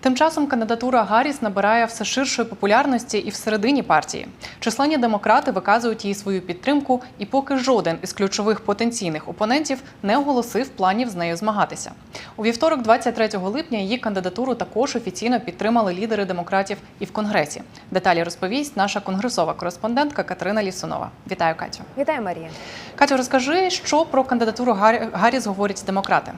Тим часом кандидатура Гарріс набирає все ширшої популярності і всередині партії. Численні демократи виказують їй свою підтримку, і поки жоден із ключових потенційних опонентів не оголосив планів з нею змагатися. У вівторок, 23 липня, її кандидатуру також офіційно підтримали лідери демократів і в конгресі. Деталі розповість наша конгресова кореспондентка Катерина Лісунова. Вітаю, Катю. Вітаю, Марія. Катю, розкажи, що про кандидатуру Гаррі- Гарріс говорять демократи.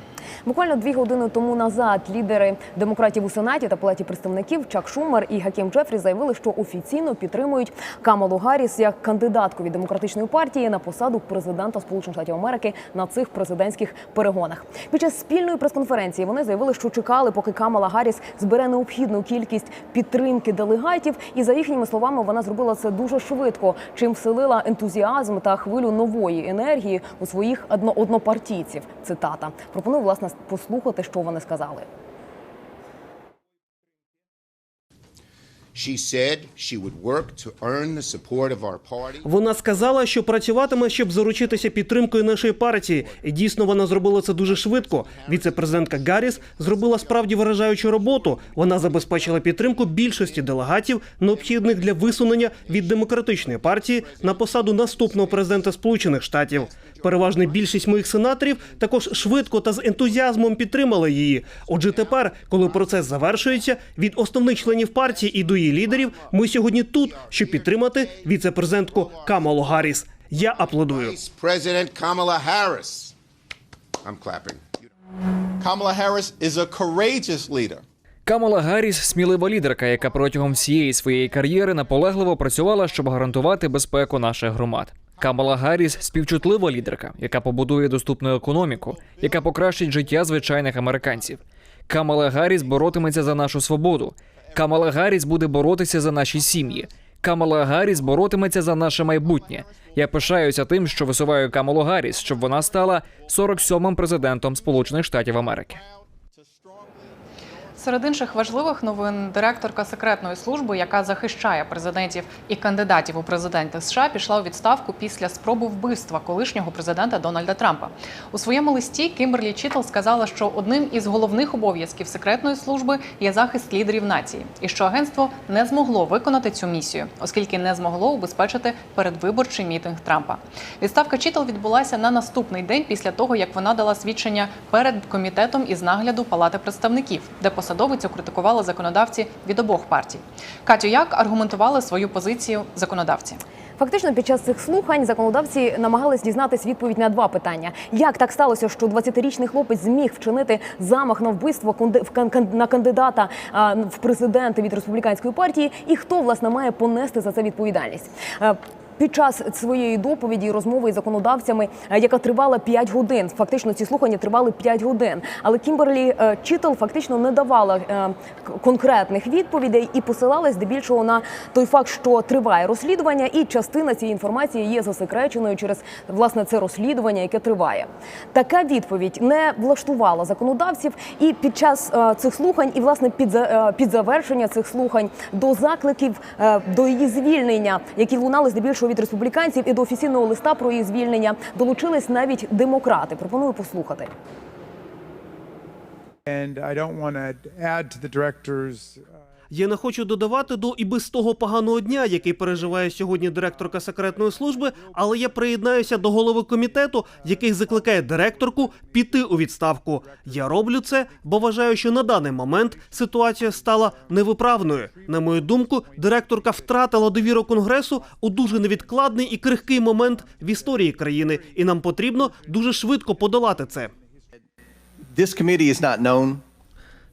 Буквально дві години тому назад лідери демократів у сенаті та палаті представників Чак Шумер і Гакім Джефрі заявили, що офіційно підтримують Камалу Гарріс як кандидатку від демократичної партії на посаду президента Сполучених Штатів Америки на цих президентських перегонах. Під час спільної прес-конференції вони заявили, що чекали, поки Камала Гарріс збере необхідну кількість підтримки делегатів. І за їхніми словами, вона зробила це дуже швидко, чим вселила ентузіазм та хвилю нової енергії у своїх одно- однопартійців. Цитата пропоную власне послухати, що вони сказали. Вона сказала, що працюватиме, щоб заручитися підтримкою нашої партії. І дійсно вона зробила це дуже швидко. Віце-президентка Гарріс зробила справді вражаючу роботу. Вона забезпечила підтримку більшості делегатів, необхідних для висунення від демократичної партії на посаду наступного президента Сполучених Штатів. Переважна більшість моїх сенаторів також швидко та з ентузіазмом підтримали її. Отже, тепер, коли процес завершується, від основних членів партії і до її лідерів, ми сьогодні тут, щоб підтримати віце-президентку Камалу Гарріс. Я аплодую. Камала Гарріс смілива лідерка, яка протягом всієї своєї кар'єри наполегливо працювала, щоб гарантувати безпеку наших громад. Камала Гарріс співчутлива лідерка, яка побудує доступну економіку, яка покращить життя звичайних американців. Камала Гарріс боротиметься за нашу свободу. Камала Гарріс буде боротися за наші сім'ї. Камала Гарріс боротиметься за наше майбутнє. Я пишаюся тим, що висуваю Камалу Гарріс, щоб вона стала 47-м президентом Сполучених Штатів Америки. Серед інших важливих новин директорка секретної служби, яка захищає президентів і кандидатів у президенти США, пішла у відставку після спроби вбивства колишнього президента Дональда Трампа. У своєму листі Кімберлі Чітл сказала, що одним із головних обов'язків секретної служби є захист лідерів нації, і що агентство не змогло виконати цю місію, оскільки не змогло убезпечити передвиборчий мітинг Трампа. Відставка Чітл відбулася на наступний день після того, як вона дала свідчення перед комітетом із нагляду Палати представників, де посадовицю критикували законодавці від обох партій. Катю, як аргументували свою позицію законодавці? Фактично, під час цих слухань законодавці намагались дізнатись відповідь на два питання: як так сталося, що 20-річний хлопець зміг вчинити замах на вбивство на кандидата в президенти від республіканської партії, і хто власне має понести за це відповідальність? Під час своєї доповіді і розмови із законодавцями, е, яка тривала 5 годин, фактично ці слухання тривали 5 годин. Але Кімберлі е, Чітл фактично не давала е, конкретних відповідей і посилалась здебільшого на той факт, що триває розслідування, і частина цієї інформації є засекреченою через власне це розслідування, яке триває. Така відповідь не влаштувала законодавців, і під час цих слухань, і власне під під завершення цих слухань до закликів до її звільнення, які лунали здебільшого від республіканців, і до офіційного листа про її звільнення долучились навіть демократи. Пропоную послухати. And I don't want to add to the director's uh, Я не хочу додавати до і без того поганого дня, який переживає сьогодні директорка секретної служби, але я приєднаюся до голови комітету, який закликає директорку піти у відставку. Я роблю це, бо вважаю, що на даний момент ситуація стала невиправною. На мою думку, директорка втратила довіру конгресу у дуже невідкладний і крихкий момент в історії країни, і нам потрібно дуже швидко подолати це. This committee is not known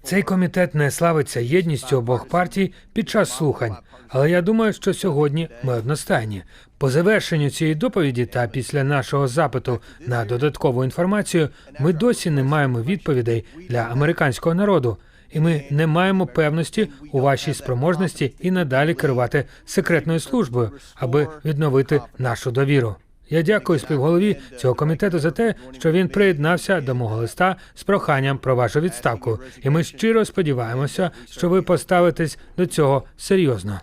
Цей комітет не славиться єдністю обох партій під час слухань, але я думаю, що сьогодні ми одностайні. По завершенню цієї доповіді та після нашого запиту на додаткову інформацію ми досі не маємо відповідей для американського народу, і ми не маємо певності у вашій спроможності і надалі керувати секретною службою, аби відновити нашу довіру. Я дякую співголові цього комітету за те, що він приєднався до мого листа з проханням про вашу відставку, і ми щиро сподіваємося, що ви поставитесь до цього серйозно.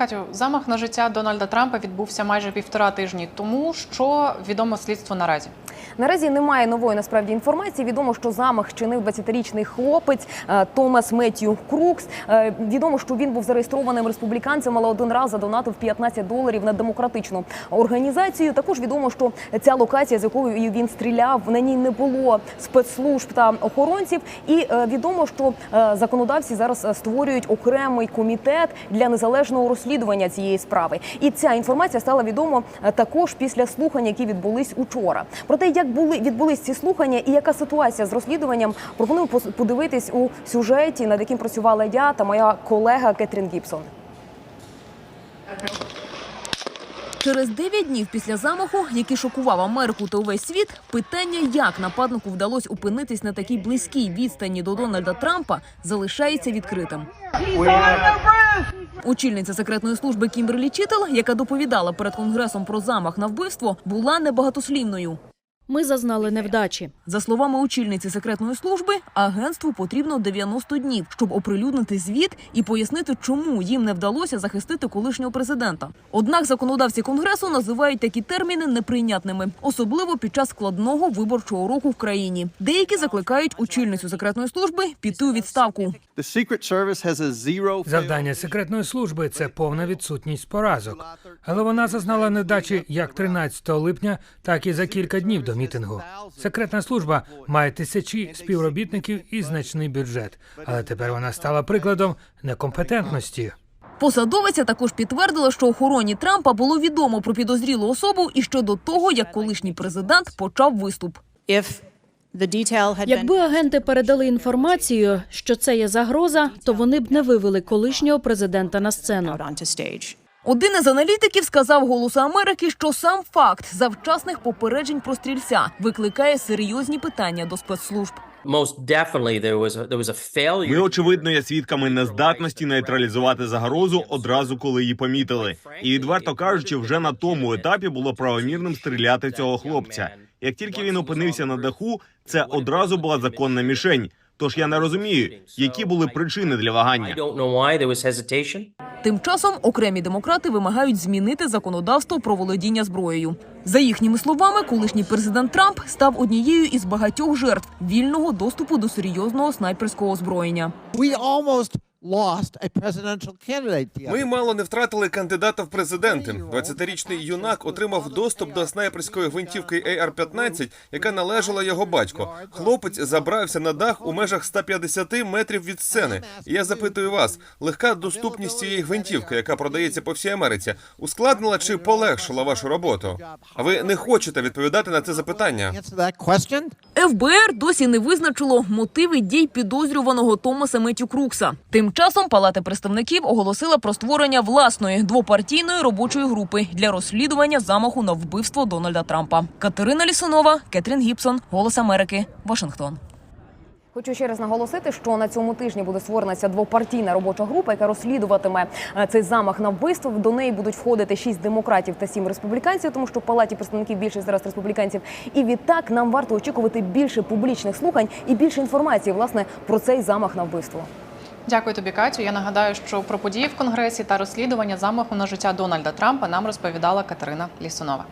Катю, замах на життя Дональда Трампа відбувся майже півтора тижні тому. Що відомо слідству наразі? Наразі немає нової насправді інформації. Відомо, що замах чинив 20-річний хлопець е, Томас Меттью Крукс. Е, Відомо, що він був зареєстрованим республіканцем, але один раз задонатив 15 доларів на демократичну організацію. Також відомо, що ця локація, з якою він стріляв, на ній не було спецслужб та охоронців. І е, відомо, що законодавці зараз створюють окремий комітет для незалежного розслідування цієї справи. І ця інформація стала відомо е, також після слухань, які відбулись учора. Про те, як були відбулись ці слухання і яка ситуація з розслідуванням, пропоную подивитись у сюжеті, над яким працювала я та моя колега Кетрін Гібсон. Через 9 днів після замаху, який шокував Америку та увесь світ, питання, як нападнику вдалося опинитись на такій близькій відстані до Дональда Трампа, залишається відкритим. Очільниця секретної служби Кімберлі Чітел, яка доповідала перед конгресом про замах на вбивство, була небагатослівною. Ми зазнали невдачі. За словами очільниці секретної служби, агентству потрібно 90 днів, щоб оприлюднити звіт і пояснити, чому їм не вдалося захистити колишнього президента. Однак законодавці конгресу називають такі терміни неприйнятними, особливо під час складного виборчого року в країні. Деякі закликають очільницю секретної служби піти у відставку. Завдання секретної служби це повна відсутність поразок. Але вона зазнала невдачі як 13 липня, так і за кілька днів до мітингу. Секретна служба має тисячі співробітників і значний бюджет, але тепер вона стала прикладом некомпетентності. Посадовиця також підтвердила, що охороні Трампа було відомо про підозрілу особу і ще до того, як колишній президент почав виступ. Якби агенти передали інформацію, що це є загроза, то вони б не вивели колишнього президента на сцену. Один із аналітиків сказав Голосу Америки, що сам факт завчасних попереджень про стрільця викликає серйозні питання до спецслужб. Ми очевидно є свідками нездатності нейтралізувати загрозу одразу, коли її помітили. І відверто кажучи, вже на тому етапі було правомірним стріляти цього хлопця. Як тільки він опинився на даху, це одразу була законна мішень. Тож я не розумію, які були причини для вагання. Тим часом окремі демократи вимагають змінити законодавство про володіння зброєю. За їхніми словами, колишній президент Трамп став однією із багатьох жертв вільного доступу до серйозного снайперського озброєння. We almost lost a presidential candidate. the other Ми мало не втратили кандидата в президенти. 20-річний юнак отримав доступ до снайперської гвинтівки AR-15, яка належала його батько. Хлопець забрався на дах у межах 150 метрів від сцени. І я запитую вас: легка доступність цієї гвинтівки, яка продається по всій Америці, ускладнила чи полегшила вашу роботу? А ви не хочете відповідати на це запитання? ФБР досі не визначило мотиви дій підозрюваного Томаса Метю Крукса. Тим часом Палата представників оголосила про створення власної двопартійної робочої групи для розслідування замаху на вбивство Дональда Трампа. Катерина Лісунова, Кетрін Гібсон, Голос Америки, Вашингтон. Хочу ще раз наголосити, що на цьому тижні буде створена двопартійна робоча група, яка розслідуватиме е, цей замах на вбивство. До неї будуть входити шість демократів та сім республіканців, тому що в палаті представників більше зараз республіканців. І відтак нам варто очікувати більше публічних слухань і більше інформації власне про цей замах на вбивство. Дякую тобі, Катю. Я нагадаю, що про події в конгресі та розслідування замаху на життя Дональда Трампа нам розповідала Катерина Лісунова.